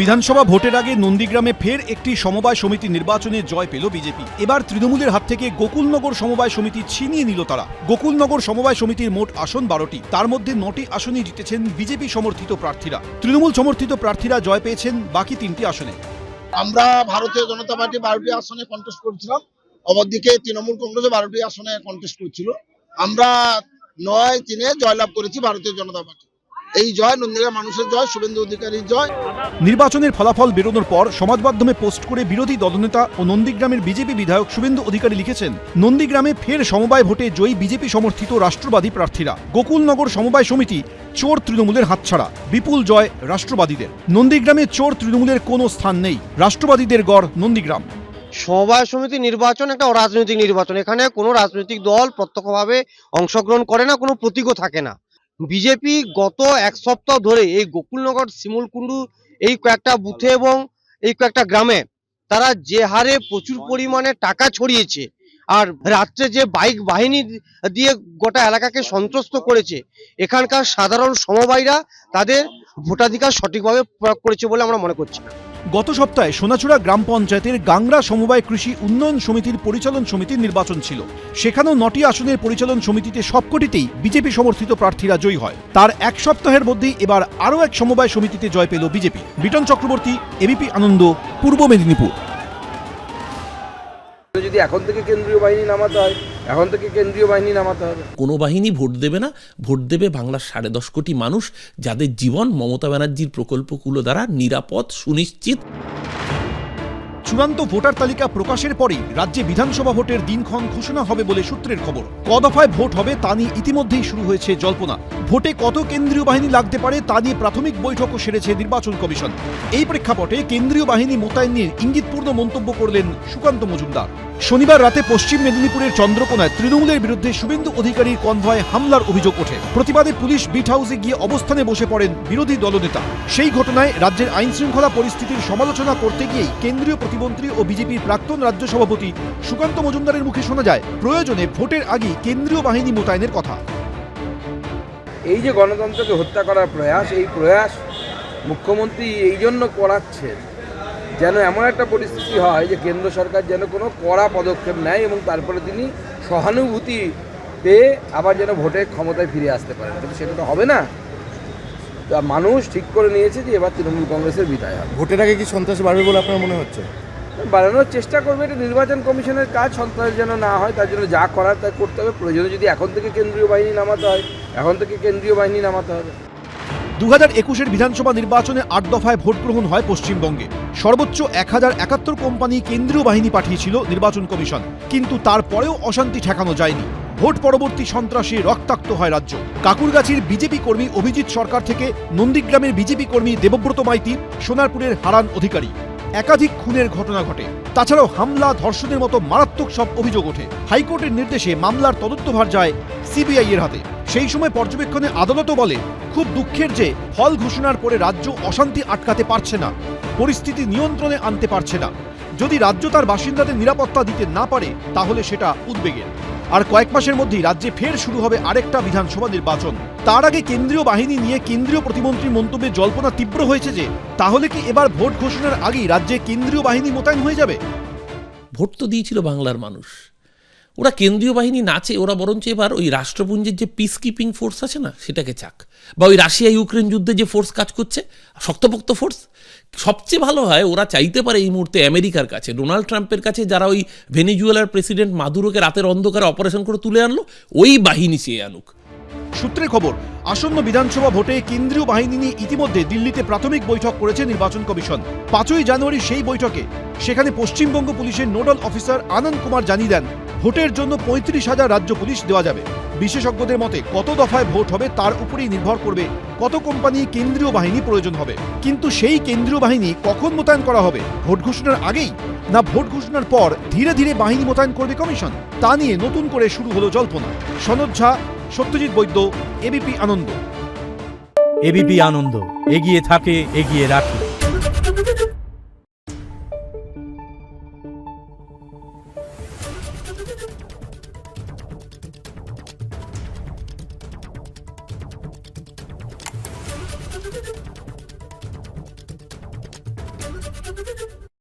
বিধানসভা ভোটের আগে নন্দীগ্রামে ফের একটি সমবায় সমিতি নির্বাচনে জয় পেল বিজেপি। এবার তৃণমূলের হাত থেকে গোকুলনগর সমবায় সমিতি ছিনিয়ে নিল তারা। গোকুলনগর সমবায় সমিতির মোট আসন বারোটি। তার মধ্যে নটি আসনই জিতেছেন বিজেপি সমর্থিত প্রার্থীরা। তৃণমূল সমর্থিত প্রার্থীরা জয় পেয়েছেন বাকি তিনটি আসনে। আমরা ভারতীয় জনতা পার্টি বারোটি আসনে কন্টেস্ট করছিলাম। অপরদিকে তৃণমূল কংগ্রেসও বারোটি আসনে কন্টেস্ট করছিল। আমরা নয় তিনে জয়লাভ করেছি ভারতীয় জনতা পার্টি। এই জয় নন্দীগ্রাম মানুষের জয় শুভেন্দু অধিকারীর জয়। নির্বাচনের ফলাফল বেরোনোর পর সমাজ মাধ্যমে পোস্ট করে বিরোধী দলনেতা ও নন্দীগ্রামের বিজেপি বিধায়ক শুভেন্দু অধিকারী লিখেছেন নন্দীগ্রামে ফের সমবায় ভোটে জয়ী বিজেপি সমর্থিত রাষ্ট্রবাদী প্রার্থীরা। গোকুলনগর সমবায় সমিতি চোর তৃণমূলের হাতছাড়া বিপুল জয় রাষ্ট্রবাদীদের। নন্দীগ্রামে চোর তৃণমূলের কোনো স্থান নেই রাষ্ট্রবাদীদের গড় নন্দীগ্রাম। সমবায় সমিতি নির্বাচন একটা অরাজনৈতিক নির্বাচন এখানে কোনো রাজনৈতিক দল প্রত্যক্ষভাবে অংশগ্রহণ করে না কোনো প্রতীকও থাকে না। বিজেপি গত এক সপ্তাহ ধরে এই গোকুলনগর, শিমুলকুণ্ডু, এই কয়েকটা বুথে এবং এই কয়েকটা গ্রামে তারা যে হারে প্রচুর পরিমাণে টাকা ছড়িয়েছে আর রাত্রে যে বাইক বাহিনী দিয়ে গোটা এলাকাকে সন্ত্রস্ত করেছে, এখানকার সাধারণ সমবায়ীরা তাদের ভোটাধিকার সঠিকভাবে প্রয়োগ করেছে বলে আমরা মনে করছি না। গত সপ্তাহে সোনাচূড়া গ্রাম পঞ্চায়েতের গাংরা সমবায় কৃষি উন্নয়ন সমিতির পরিচালন সমিতির নির্বাচন ছিল। সেখানেও নটি আসনের পরিচালন সমিতিতে সবকটিতেই বিজেপি সমর্থিত প্রার্থীরা জয়ী হয়। তার এক সপ্তাহের মধ্যেই এবার আরও এক সমবায় সমিতিতে জয় পেল বিজেপি। বিটন চক্রবর্তী এবিপি আনন্দ, পূর্ব মেদিনীপুর। যদি এখন থেকে কেন্দ্রীয় বাহিনী নামাতে হয় এখন থেকে কেন্দ্রীয় বাহিনী নামাতে হবে? কোনো বাহিনী ভোট দেবে না। ভোট দেবে বাংলার সাড়ে দশ কোটি মানুষ যাদের জীবন মমতা ব্যানার্জির প্রকল্পগুলো দ্বারা নিরাপদ সুনিশ্চিত। চূড়ান্ত ভোটার তালিকা প্রকাশের পরেই রাজ্যে বিধানসভা ভোটের দিনক্ষণ ঘোষণা হবে বলে সূত্রের খবর। ক দফায় ভোট হবে তা নিয়ে ইতিমধ্যেই শুরু হয়েছে জল্পনা। ভোটে কত কেন্দ্রীয় বাহিনী লাগতে পারে তা নিয়ে প্রাথমিক বৈঠকও সেরেছে নির্বাচন কমিশন। এই প্রেক্ষাপটে কেন্দ্রীয় বাহিনী মোতায়েন নিয়ে ইঙ্গিতপূর্ণ মন্তব্য করলেন সুকান্ত মজুমদার। শনিবার রাতে পশ্চিম মেদিনীপুরের চন্দ্রকোনায় তৃণমূলের বিরুদ্ধে শুভেন্দু অধিকারীর কনভয়ে হামলার অভিযোগ ওঠে। প্রতিবাদে পুলিশ বিট হাউসে গিয়ে অবস্থানে বসে পড়েন বিরোধী দলনেতা। সেই ঘটনায় রাজ্যের আইন শৃঙ্খলা পরিস্থিতির সমালোচনা করতে গিয়েই কেন্দ্রীয় প্রতিমন্ত্রী ও বিজেপির প্রাক্তন রাজ্য সভাপতি সুকান্ত মজুমদারের মুখে শোনা যায়, প্রয়োজনে ভোটের আগেই কেন্দ্রীয় বাহিনী মোতায়েনের কথা। এই যে গণতন্ত্রকে হত্যা করার প্রয়াস, এই প্রয়াস মুখ্যমন্ত্রী এই জন্য করাচ্ছেন যেন এমন একটা পরিস্থিতি হয় যে কেন্দ্র সরকার যেন কোনো কড়া পদক্ষেপ নেয় এবং তারপরে তিনি সহানুভূতি পেয়ে আবার যেন ভোটের ক্ষমতায় ফিরে আসতে পারেন। কিন্তু সেটা তো হবে না। তা মানুষ ঠিক করে নিয়েছে যে এবার তৃণমূল কংগ্রেসের বিদায় হবে। ভোটের আগে কি সন্ত্রাস বাড়বে বলে আপনার মনে হচ্ছে? বাড়ানোর চেষ্টা করবে এটা নির্বাচন কমিশনের কাজ সন্ত্রাস যেন না হয় তার জন্য যা করার তা করতে হবে। প্রয়োজনে যদি এখন থেকে কেন্দ্রীয় বাহিনী নামাতে হয় এখন থেকে কেন্দ্রীয় বাহিনী নামাতে হবে। দু হাজার একুশের বিধানসভা নির্বাচনে আট দফায় ভোট গ্রহণ হয় পশ্চিমবঙ্গে। সর্বোচ্চ এক হাজার একাত্তর কোম্পানি কেন্দ্রীয় বাহিনী পাঠিয়েছিল নির্বাচন কমিশন। কিন্তু তারপরেও অশান্তি ঠেকানো যায়নি। ভোট পরবর্তী সন্ত্রাসে রক্তাক্ত হয় রাজ্য। কাকুরগাছির বিজেপি কর্মী অভিজিৎ সরকার থেকে নন্দীগ্রামের বিজেপি কর্মী দেবব্রত মাইতি সোনারপুরের হারান অধিকারী। একাধিক খুনের ঘটনা ঘটে। তাছাড়াও হামলা, ধর্ষণের মতো মারাত্মক সব অভিযোগ ওঠে। হাইকোর্টের নির্দেশে মামলার তদন্তভার যায় সিবিআই এর হাতে। সেই সময় পর্যবেক্ষণে আদালতও বলে, খুব দুঃখের যে ফল ঘোষণার পরে রাজ্য অশান্তি আটকাতে পারছে না, পরিস্থিতি নিয়ন্ত্রণে আনতে পারছে না। যদি রাজ্য তার বাসিন্দাদের নিরাপত্তা দিতে না পারে, তাহলে সেটা উদ্বেগের। আর কয়েক মাসের মধ্যেই রাজ্যে ফের শুরু হবে আরেকটা বিধানসভা নির্বাচন। তার আগে কেন্দ্রীয় বাহিনী নিয়ে কেন্দ্রীয় প্রতিমন্ত্রীর মন্তব্যে জল্পনা তীব্র হয়েছে যে, তাহলে কি এবার ভোট ঘোষণার আগেই রাজ্যে কেন্দ্রীয় বাহিনী মোতায়েন হয়ে যাবে? ভোট তো দিয়েছিল বাংলার মানুষ। ওরা কেন্দ্রীয় বাহিনী নাচে, ওরা বরঞ্চ এবার ওই রাষ্ট্রপুঞ্জের যে পিস কিপিং ফোর্স আছে না, সেটাকে চাক। বা ওই রাশিয়া ইউক্রেন যুদ্ধে যে ফোর্স কাজ করছে, শক্তপোক্ত ফোর্স সবচেয়ে ভালো হয় ওরা চাইতে পারে এই মুহূর্তে আমেরিকার কাছে। ডোনাল্ড ট্রাম্পের কাছে যারা ওই ভেনিজুয়েলার প্রেসিডেন্ট মাদুরোকে রাতের অন্ধকারে অপারেশন করে তুলে আনলো, ওই বাহিনী চেয়ে আনুক। সূত্রে খবর, আসন্ন বিধানসভা ভোটে কেন্দ্রীয় বাহিনী নিয়ে ইতিমধ্যে দিল্লিতে প্রাথমিক বৈঠক করেছে নির্বাচন কমিশন। পাঁচই জানুয়ারি সেই বৈঠকে সেখানে পশ্চিমবঙ্গ পুলিশের নোডাল অফিসার আনন্দ কুমার জানিয়ে দেন ভোটের জন্য পঁয়ত্রিশ হাজার রাজ্য পুলিশ দেওয়া যাবে। বিশেষজ্ঞদের মতে, কত দফায় ভোট হবে তার উপরেই নির্ভর করবে কত কোম্পানি কেন্দ্রীয় বাহিনী প্রয়োজন হবে। কিন্তু সেই কেন্দ্রীয় বাহিনী কখন মোতায়েন করা হবে? ভোট ঘোষণার আগেই? না ভোট ঘোষণার পর ধীরে ধীরে বাহিনী মোতায়েন করবে কমিশন? তা নিয়ে নতুন করে শুরু হলো জল্পনা। সনদ ঝা, সত্যজিৎ বৈদ্য, এবিপি আনন্দ। এবিপি আনন্দ, এগিয়ে থাকে, এগিয়ে রাখে।